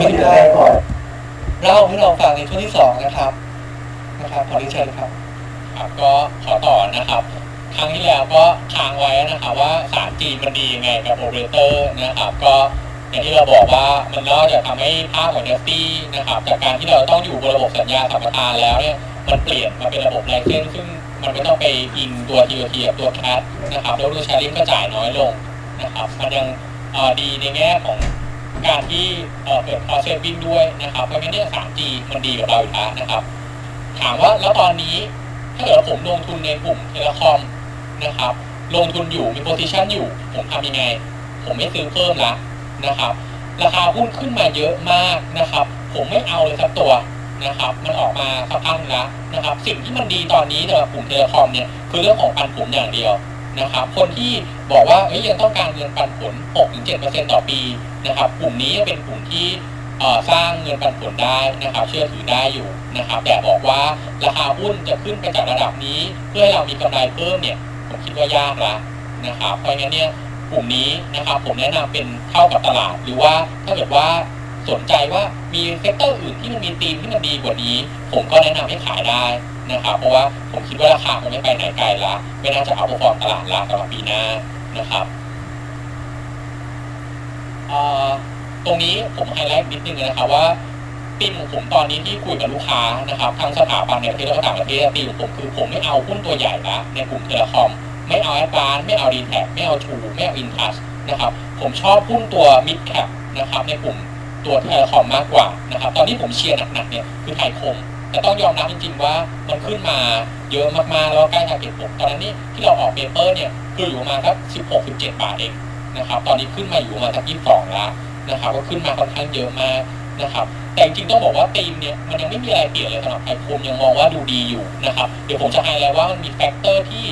ไม่ถึงแรกก่อนเล่าให้เราฟังในช่วงที่สองนะครับนะครับขอเรียนเชิญครับ ครับก็ขอต่อนะครับ ครั้งที่แล้วก็ค้างไว้นะครับว่า 3G มันดียังไงกับโอเปอเรเตอร์นะครับก็อย่างที่เราบอกว่ามันนอกจากทำให้ภาพของเนสตี้นะครับจากการที่เราต้องอยู่บนระบบสัญญาสัมปทานแล้วเนี่ยมันเปลี่ยนมาเป็นระบบไลเซนซึ่งมันไม่ต้องไปอิงตัว TOT กับตัว CAT นะครับแล้วตัว sharing ก็จ่ายน้อยลงนะครับมันยังดีในแง่ของ การที่เกิด cost saving ด้วยนะครับเพราะงั้นเนี่ย 3G มันดีกับเราอยู่แล้วนะครับ ถามว่าแล้วตอนนี้ถ้าเกิดผมลงทุนในกลุ่มเทเลคอมนะครับ ลงทุนอยู่มีโพซิชันอยู่ ผมทำยังไง ผมไม่ซื้อเพิ่มละนะครับ ราคาหุ้นขึ้นมาเยอะมากนะครับ ผมไม่เอาเลยสักตัวนะครับมันออกมาสักพักหนึ่งแล้วนะครับ สิ่งที่มันดีตอนนี้สำหรับกลุ่มเทเลคอมเนี่ยคือเรื่องของปันผลอย่างเดียว นะครับ คนที่บอกว่าเอ้ยยังต้องการเงินปันผล 6-7%ต่อปีนะครับ กลุ่มนี้เป็นกลุ่มที่สร้างเงินปันผลได้นะครับ เชื่อถือได้อยู่นะครับ แต่บอกว่าราคาหุ้นจะขึ้นไปจากระดับนี้ เพื่อให้เรามีกำไรเพิ่มเนี่ยผมคิดว่ายากละนะครับ เพราะงั้นเนี่ยกลุ่มนี้นะครับ ผมแนะนำเป็นเข้ากับตลาด หรือว่าถ้าเกิดว่าสนใจว่ามีเซกเตอร์อื่นที่มันมีธีมที่มันดีกว่านี้ ผมก็แนะนำให้ขายได้ นะครับ เพราะว่าผมคิดว่าราคาคงไม่ไปไหนไกลละ ไม่น่าจะเอาพอร์ตตลาดละสำหรับปีหน้านะครับตรงนี้ผมไฮไลท์นิดนึงนะครับว่าทีมของผมตอนนี้ที่คุยกับลูกค้านะครับทั้งสถาบันในประเทศและก็ต่างประเทศทีมของผมคือผมไม่เอาหุ้นตัวใหญ่ละในกลุ่มเทเลคอม ไม่เอาแอดวานไม่เอาดีแท็ไม่เอาทูไม่เอาอินทัชนะครับผมชอบหุ้นตัวมิดแคปนะครับในกลุ่มตัวเทเลคอมมากกว่านะครับตอนที่ผมเชียร์หนักๆเนี่ยคือไทยคม แต่ต้องยอมรับจริงๆว่ามันขึ้นมาเยอะมากๆแล้วก็ใกล้ทาร์เก็ตผมตอนนั้นนี่ที่เราออกเปเปอร์เนี่ยคืออยู่ประมาณสัก16-17 บาทเองนะครับตอนนี้ขึ้นมาอยู่มาสักยี่สิบสองแล้วนะครับก็ขึ้นมาค่อนข้างเยอะมากนะครับแต่จริงๆต้องบอกว่าธีมเนี่ยมันยังไม่มีอะไรเปลี่ยนเลยสำหรับไอคมยังมองว่าดูดีอยู่นะครับเดี๋ยวผมจะไฮไลท์ว่ามันมีแฟกเตอร์ที่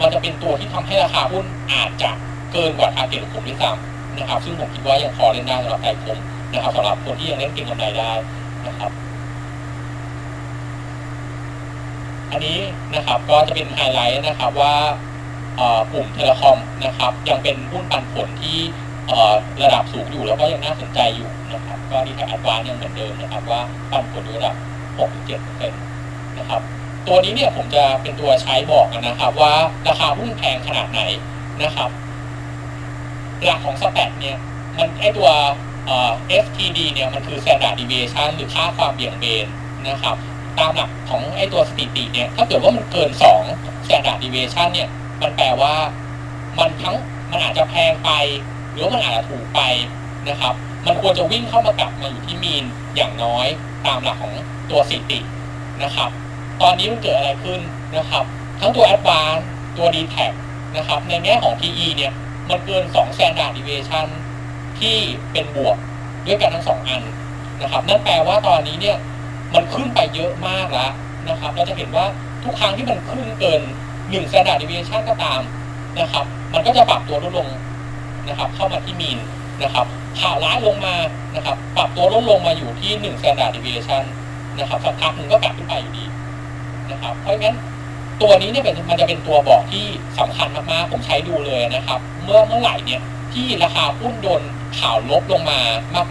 มันจะเป็นตัวที่ทำให้ราคาหุ้นอาจจะเกินกว่าทาร์เก็ตของผมด้วยซ้ำนะครับซึ่งผมคิดว่ายังพอเล่นได้สำหรับไอคมนะครับสำหรับคนที่ยังเล่นเก็งกำไรได้นะครับ อันนี้นะครับก็จะเป็นไฮไลท์นะครับว่ากลุ่มเทเลคอมนะครับยังเป็นหุ้นปันผลที่ระดับสูงอยู่แล้วก็ยังน่าสนใจอยู่นะครับก็ดีแท็กแอดวานยังเหมือนเดิมนะครับว่าปันผลอยู่ระดับ 6-7%นะครับตัวนี้เนี่ยผมจะเป็นตัวใช้บอกนะครับว่าราคาหุ้นแพงขนาดไหนนะครับหลักของสแตทเนี่ยมันไอตัว FTD เนี่ยมันคือ standard deviation หรือค่าความเบี่ยงเบนนะครับ ตามหลักของไอตัวสถิติเนี่ยถ้าเกิดว่ามันเกิน2 standard deviation เนี่ยมันแปลว่ามันทั้งมันอาจจะแพงไป หรือมันอาจจะถูกไปนะครับ มันควรจะวิ่งเข้ามากลับมาอยู่ที่มีนอย่างน้อยตามหลักของตัวสถิตินะครับ ตอนนี้มันเกิดอะไรขึ้นนะครับ ทั้งตัว a d v a n c e ตัว d t a c นะครับในแง่ของ PE เนี่ยมันเกิน2 standard deviation ที่เป็นบวกด้วยกันทั้งสองอันนะครับ นั่นแปลว่าตอนนี้เนี่ย มันขึ้นไปเยอะมากแล้วนะครับเราจะเห็นว่าทุกครั้งที่มันขึ้นเกินหนึ่ง standard deviation ก็ตามนะครับ มันก็จะปรับตัวลดลงนะครับ เข้ามาที่มีนนะครับข่าวร้ายลงมานะครับ ปรับตัวลดลงมาอยู่ที่หนึ่ง standard deviation นะครับสักพักหนึ่งก็กลับขึ้นไปอยู่ดีนะครับ เพราะงั้นตัวนี้เนี่ยเป็นมันจะเป็นตัวบอกที่สำคัญมากๆ ผมใช้ดูเลยนะครับ เมื่อเมื่อไหร่เนี่ยที่ราคาหุ้นโดนข่าวลบลงมา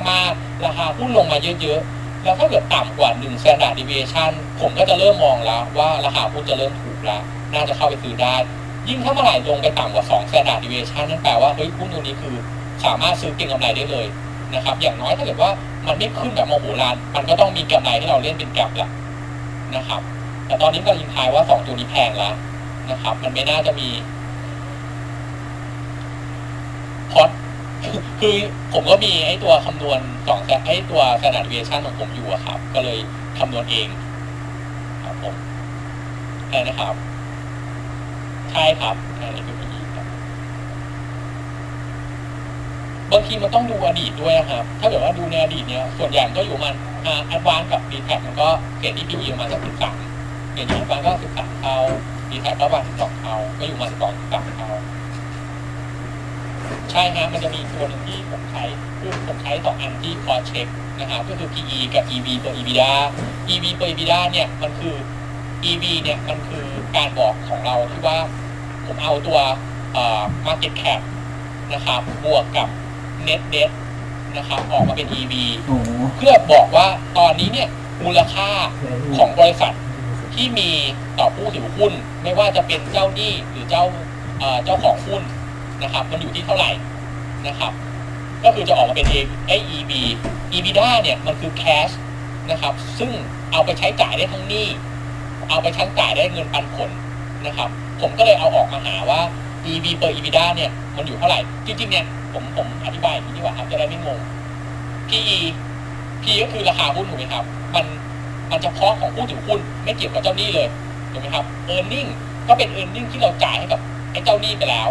มาก ๆ ราคาหุ้นลงมาเยอะ ๆ แล้วถ้าเกิดต่ำกว่า1 standard deviation ผมก็จะเริ่มมองแล้วว่าราคาหุ้นจะเริ่มถูกแล้วน่าจะเข้าไปซื้อได้ ยิ่งถ้าเมื่อไหร่ลงไปต่ำกว่า2 standard deviation นั่นแปลว่าเฮ้ยหุ้นตัวนี้คือสามารถซื้อเก็งกำไรได้เลยนะครับ อย่างน้อยถ้าเกิดว่ามันไม่ขึ้นแบบโมโหลาน มันก็ต้องมีกำไรให้เราเล่นเป็นแกลบแหละนะครับ แต่ตอนนี้ก็ยิงทายว่า 2 ตัวนี้แพงแล้วนะครับ มันไม่น่าจะมีพอด คือผมก็มีไอ้ตัวคำนวณสองแไอ้ตัว standard deviation ของผมอยู่อะครับ ก็เลยคำนวณเอง ครับผมอะไรนะครับ ใช่ครับอะไรคือ PE ครับบางทีมันต้องดูอดีตด้วยนะครับ ถ้าเกิดว่าดูในอดีตเนี่ยส่วนใหญ่ก็อยู่มันอ่า advance กับ d t a c มันก็เกรดที่ PE ประมาณสักสิบสามเกรดที่ advance ก็สิบสามเท่า d t a c ก็ประมาณสิบสองเท่าก็อยู่มาสิบสองสิบสามเท่า ใช่ฮะมันจะมีตัวหนึ่งที่ผมใช้คือผมใช้สองอันที่คอเช็คนะครับก็คือ PE กับ EV ตัว EBITDA EV ตัว EBITDA เนี่ยมันคือ EV เนี่ยมันคือการบอกของเราที่ว่าผมเอาตัวเอ่อ market cap นะครับบวกกับ net debt นะครับออกมาเป็น EV โอ้โหเพื่อบอกว่าตอนนี้เนี่ยมูลค่าของบริษัทที่มีต่อผู้ถือหุ้น ไม่ว่าจะเป็นเจ้าหนี้หรือเจ้าเอ่อเจ้าของหุ้น นะครับ มันอยู่ที่เท่าไหร่นะครับ ก็คือจะออกมาเป็น A อ EB EBITDA เนี่ยมันคือ cash นะครับ ซึ่งเอาไปใช้จ่ายได้ทั้งหนี้ เอาไปใช้จ่ายได้เงินปันผลนะครับ ผมก็เลยเอาออกมาหาว่า EV per EBITDA เนี่ยมันอยู่เท่าไหร่ จริงๆเนี่ยผมผมอธิบายอย่างนี้ดีกว่าครับจะได้ไม่งง PE P ก็คือราคาหุ้นถูกไหมครับ มันมันเฉพาะของผู้ถือหุ้นไม่เกี่ยวกับเจ้าหนี้เลยถูกไหมครับ earning ก็เป็น earning ที่เราจ่ายให้กับไอ้เจ้าหนี้ไปแล้ว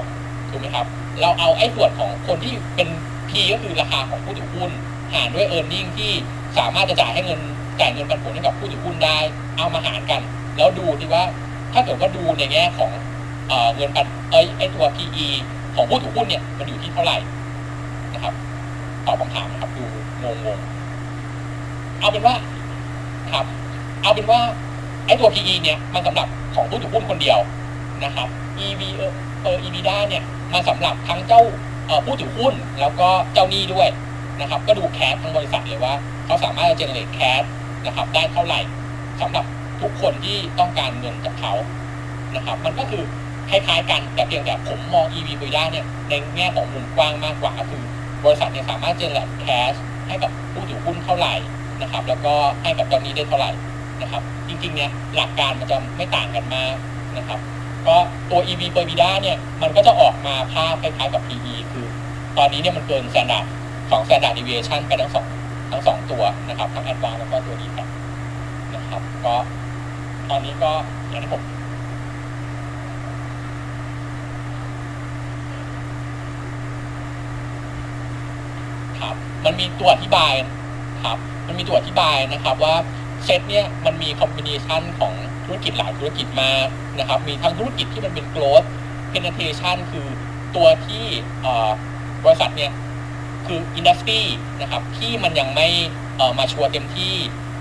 ถูกไหมครับ เราเอาไอ้ส่วนของคนที่เป็น P ก็คือราคาของผู้ถือหุ้น หารด้วย earning ที่สามารถจะจ่ายให้เงินจ่ายเงินปันผลให้กับผู้ถือหุ้นได้ เอามาหารกัน แล้วดูที่ว่าถ้าเกิดว่าดูในแง่ของเอ่อเงินปันเอ้ยไอ้ตัว PE ของผู้ถือหุ้นเนี่ยมันอยู่ที่เท่าไหร่นะครับตอบคำถามนะครับดูงงๆเอาเป็นว่าครับ เอาเป็นว่าไอ้ตัว PE เนี่ยมันสำหรับของผู้ถือหุ้นคนเดียวนะครับ EV เออ EBITDA เนี่ย มันสำหรับทั้งเจ้าผู้ถือหุ้นแล้วก็เจ้าหนี้ด้วยนะครับ ก็ดูแคสทั้งบริษัทเลยว่า เขาสามารถจะเจเนเรตแคสนะครับ ได้เท่าไหร่สำหรับทุกคนที่ต้องการเงินจากเขานะครับ มันก็คือคล้ายๆกันแต่เพียงแต่ผมมอง EV EBITDA เนี่ยในแง่ของมุมกว้างมากกว่าคือบริษัทเนี่ยสามารถเจเนเรตแคสให้กับผู้ถือหุ้นเท่าไหร่นะครับ แล้วก็ให้กับเจ้าหนี้ได้เท่าไหร่นะครับ จริงๆเนี่ยหลักการมันจะไม่ต่างกันมากนะครับ ก็ตัว EV per bida เนี่ยมันก็จะออกมาภาพคล้ายๆกับ PE คือ ตอนนี้เนี่ยมันเกิน standard ของ standard deviation ไปทั้งสองทั้งสองตัวนะครับทั้ง advance แล้วก็ตัว d t a c นะครับ ก็ตอนนี้ก็อย่างที่ผมครับมันมีตัวอธิบายครับ มันมีตัวอธิบายนะครับว่าเซตเนี่ยมันมีคอมบิเนชันของ ธุรกิจหลายธุรกิจมานะครับ มีทั้งธุรกิจที่มันเป็น growth penetration คือตัวที่บริษัทเนี่ยคืออินดัสทรีนะครับที่มันยังไม่มาชัวร์เต็มที่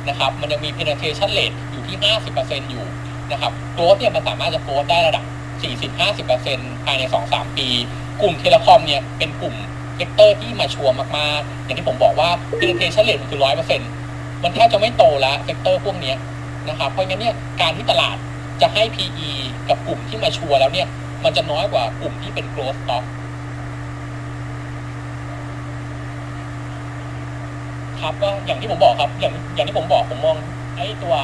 นะครับ มันยังมี penetration rate อยู่ที่ 50%อยู่นะครับ growth เนี่ยมันสามารถจะ growth ได้ระดับ 40-50%ภายใน 2-3 ปี กลุ่มเทเลคอมเนี่ยเป็นกลุ่มเซกเตอร์ที่มาชัวร์มาก ๆ อย่างที่ผมบอกว่า penetration rate มันคือร้อยเปอร์เซ็นต์มันแทบจะไม่โตแล้วเซกเตอร์พวกนี้ นะครับ เพราะงั้นเนี่ยการที่ตลาดจะให้ PE กับกลุ่มที่มาชัวร์แล้วเนี่ยมันจะน้อยกว่ากลุ่มที่เป็น growth stock ครับก็อย่างที่ผมบอกครับอย่างอย่างที่ผมบอกผมมองไอ้ตัว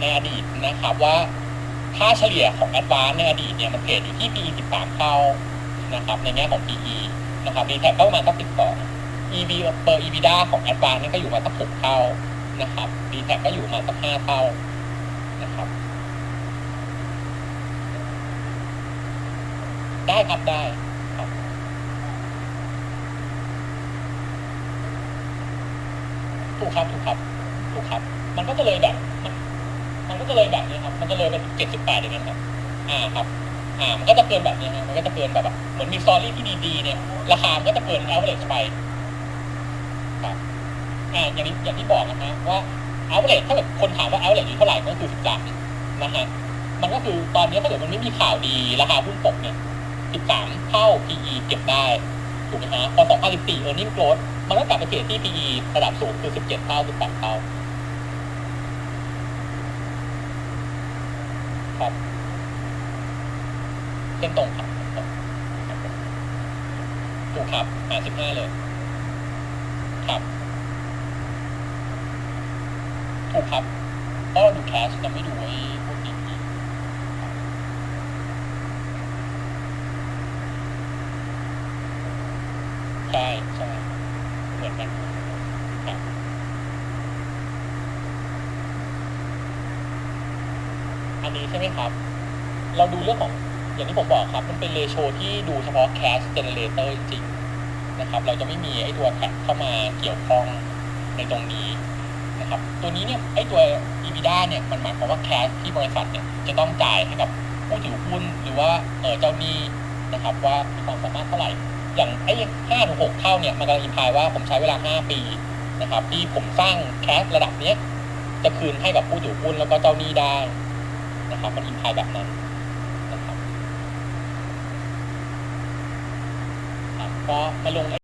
ในอดีตนะครับว่าค่าเฉลี่ยของ Advance ในอดีตเนี่ยมันเทรดอยู่ที่ PE 13 เท่านะครับในแง่ของ PE นะครับ d t แท็ก็ประมาณสัก12 EV per EBITDA ของ Advance นี่ก็อยู่มาสัก6เท่า นะครับ d t แท็ก็อยู่มาสัก5เท่านะครับ ได้ครับได้ครับถูกครับถูกครับถูกครับ มันก็จะเลยแบบมันมันก็จะเลยแบบนี้ครับ มันจะเลยเป็นเจ็ดสิบแปดอย่างนั้นครับ อ่าครับ อ่า มันก็จะเกินแบบนี้ฮะมันก็จะเกินแบบแบบเหมือนมีสตอรี่ที่ดีๆเนี่ย ราคามันก็จะเกิน average ไปครับ อ่าอย่างนี้อย่างที่บอกนะฮะว่า average ถ้าเกิดคนถามว่า average อยู่เท่าไหร่ก็คือสิบสามนะฮะมันก็คือตอนนี้ถ้าเกิดมันไม่มีข่าวดีราคาหุ้นตกเนี่ยสิบสามเท่า PE เก็บได้ถูกไหมฮะพอ2014 earning growth มันก็กลับไปเทรดที่ PE ระดับสูงคือ17เจ็ดเท่า18เท่าครับเส้นตรงครับถูกครับหา15เลย ครับ ถูกครับ เพราะเราดูแคชจะไม่ดูไอ้พวกนี้ใช่ใช่เหมือนกันครับอันนี้ใช่ไหมครับ เราดูเรื่องของอย่างที่ผมบอกครับ มันเป็นเรโชที่ดูเฉพาะ cash generator จริงๆนะครับ เราจะไม่มีไอ้ตัวแท็กเข้ามาเกี่ยวข้องในตรงนี้ นะครับตัวนี้เนี่ยไอ้ตัว EBITDA เนี่ยมันหมายความว่า cash ที่บริษัทเนี่ยจะต้องจ่ายให้กับผู้ถือหุ้นหรือว่าเออเจ้าหนี้นะครับว่ามีความสามารถเท่าไหร่ อย่างไอ้ห้าถึงหกเท่าเนี่ยมันกำลังอิมพายว่าผมใช้เวลาห้าปีนะครับที่ผมสร้างแคสระดับเนี้ยจะคืนให้กับผู้ถือหุ้นแล้วก็เจ้าหนี้ได้นะครับมันอิมพายแบบนั้นนะครับครับก็มาลง